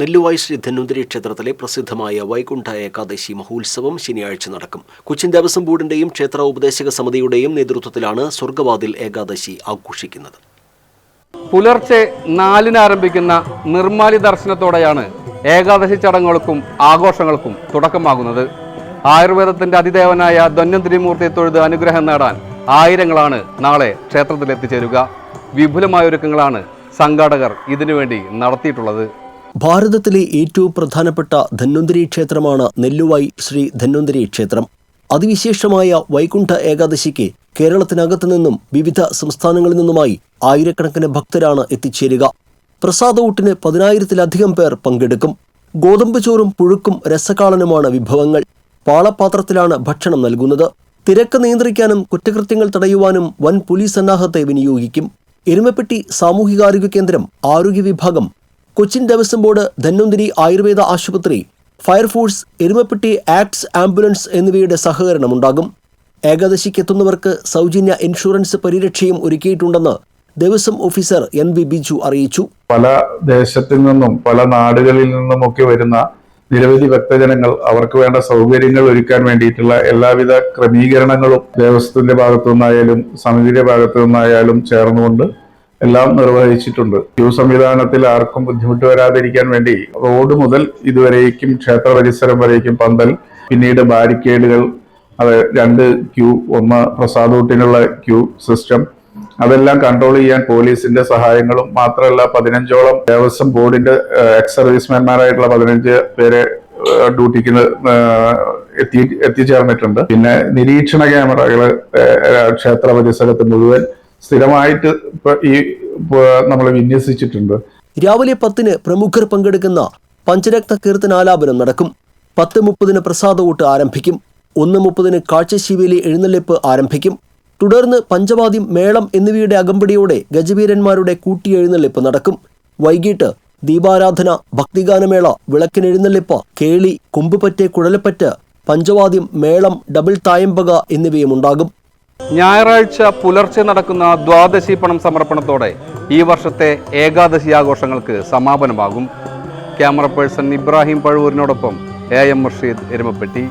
നെല്ലുവായി ശ്രീ ധന്വന്തരി ക്ഷേത്രത്തിലെ പ്രസിദ്ധമായ വൈകുണ്ഠ ഏകാദശി മഹോത്സവം ശനിയാഴ്ച നടക്കും. കൊച്ചിൻ ദേവസ്വം ബോർഡിന്റെയും ക്ഷേത്ര ഉപദേശക സമിതിയുടെയും നേതൃത്വത്തിലാണ് സ്വർഗവാതിൽ ഏകാദശി ആഘോഷിക്കുന്നത്. പുലർച്ചെ നാലിന് ആരംഭിക്കുന്ന നിർമ്മാലി ദർശനത്തോടെയാണ് ഏകാദശി ചടങ്ങുകൾക്കും ആഘോഷങ്ങൾക്കും തുടക്കമാകുന്നത്. ആയുർവേദത്തിന്റെ അതിദേവനായ ധന്വന്തിരിമൂർത്തിയെ തൊഴുത് അനുഗ്രഹം നേടാൻ ആയിരങ്ങളാണ് നാളെ ക്ഷേത്രത്തിൽ എത്തിച്ചേരുക വിപുലമായ ഒരുക്കങ്ങളാണ് സംഘാടകർ ഇതിനുവേണ്ടി നടത്തിയിട്ടുള്ളത്. ഭാരതത്തിലെ ഏറ്റവും പ്രധാനപ്പെട്ട ധന്വന്തരി ക്ഷേത്രമാണ് നെല്ലുവായി ശ്രീ ധന്വന്തരി ക്ഷേത്രം. അതിവിശേഷമായ വൈകുണ്ഠ ഏകാദശിക്ക് കേരളത്തിനകത്തു നിന്നും വിവിധ സംസ്ഥാനങ്ങളിൽ നിന്നുമായി ആയിരക്കണക്കിന് ഭക്തരാണ് എത്തിച്ചേരുക. പ്രസാദഊട്ടിന് പതിനായിരത്തിലധികം പേർ പങ്കെടുക്കും. ഗോതമ്പ് ചോറും പുഴുക്കും രസകാളനുമാണ് വിഭവങ്ങൾ. പാളപാത്രത്തിലാണ് ഭക്ഷണം നൽകുന്നത്. തിരക്ക് നിയന്ത്രിക്കാനും കുറ്റകൃത്യങ്ങൾ തടയുവാനും വൻ പോലീസ് സന്നാഹത്തെ വിനിയോഗിക്കും. എരുമപ്പെട്ടി സാമൂഹികാരോഗ്യ കേന്ദ്രം ആരോഗ്യ വിഭാഗം കൊച്ചിൻ ദേവസ്വം ബോർഡ് ധന്വന്തിരി ആയുർവേദ ആശുപത്രി fire force Erumappetty ACTS ambulance എന്നിവയുടെ സഹകരണമുണ്ടാകും. ഏകാദശിക്കെത്തുന്നവർക്ക് സൗജന്യ ഇൻഷുറൻസ് പരിരക്ഷയും ഒരുക്കിയിട്ടുണ്ടെന്ന് Devaswom officer N V Biju അറിയിച്ചു. പല ദേശത്തു നിന്നും പല നാടുകളിൽ നിന്നുമൊക്കെ വരുന്ന നിരവധി ഭക്തജനങ്ങൾ അവർക്ക് വേണ്ട സൗകര്യങ്ങൾ ഒരുക്കാൻ വേണ്ടിയിട്ടുള്ള എല്ലാവിധ ക്രമീകരണങ്ങളും ദേവസ്വത്തിന്റെ ഭാഗത്തു നിന്നായാലും സമിതിയുടെ ഭാഗത്തു നിന്നായാലും ചേർന്നുകൊണ്ട് എല്ലാം നിർവഹിച്ചിട്ടുണ്ട്. ക്യൂ സംവിധാനത്തിൽ ആർക്കും ബുദ്ധിമുട്ട് വരാതിരിക്കാൻ വേണ്ടി റോഡ് മുതൽ ഇതുവരേക്കും ക്ഷേത്ര പരിസരം വരേക്കും പന്തൽ പിന്നീട് ബാരിക്കേഡുകൾ അത് രണ്ട് ക്യൂ ഒന്ന് പ്രസാദൂട്ടിനുള്ള ക്യൂ സിസ്റ്റം. അതെല്ലാം കൺട്രോൾ ചെയ്യാൻ പോലീസിന്റെ സഹായങ്ങളും മാത്രമല്ല പതിനഞ്ചോളം ദേവസ്വം ബോർഡിന്റെ എക്സ് സർവീസ്മാൻമാരായിട്ടുള്ള പതിനഞ്ച് പേരെ ഡ്യൂട്ടിക്ക് എത്തി എത്തിച്ചേർന്നിട്ടുണ്ട്. പിന്നെ നിരീക്ഷണ ക്യാമറകൾ ക്ഷേത്ര പരിസരത്ത് മുഴുവൻ സ്ഥിരമായിട്ട് ഈ നമ്മൾ വിന്യസിച്ചിട്ടുണ്ട്. രാവിലെ പത്തിന് പ്രമുഖർ പങ്കെടുക്കുന്ന പഞ്ചരത്ന കീർത്തനാലാപനം നടക്കും. പത്ത് മുപ്പതിന് പ്രസാദവൂട്ട് ആരംഭിക്കും. ഒന്ന് മുപ്പതിന് കാഴ്ചശീവേലി എഴുന്നള്ളിപ്പ് ആരംഭിക്കും. തുടർന്ന് പഞ്ചവാദ്യം മേളം എന്നിവയുടെ അകമ്പടിയോടെ ഗജവീരന്മാരുടെ കൂട്ടി എഴുന്നള്ളിപ്പ് നടക്കും. വൈകിട്ട് ദീപാരാധന ഭക്തിഗാനമേള വിളക്കിനെഴുന്നള്ളിപ്പ് കേളി കൊമ്പുപറ്റ് കുഴലപ്പറ്റ് പഞ്ചവാദ്യം മേളം ഡബിൾ തായമ്പക എന്നിവയുമുണ്ടാകും ഞായറാഴ്ച പുലർച്ചെ നടക്കുന്ന ദ്വാദശി പണം സമർപ്പണത്തോടെ ഈ വർഷത്തെ ഏകാദശി ആഘോഷങ്ങൾക്ക് സമാപനമാകും. ക്യാമറ പേഴ്സൺ ഇബ്രാഹിം പഴുവൂരിനോടൊപ്പം എ എം മുർഷീദ് എരുമപ്പെട്ടി.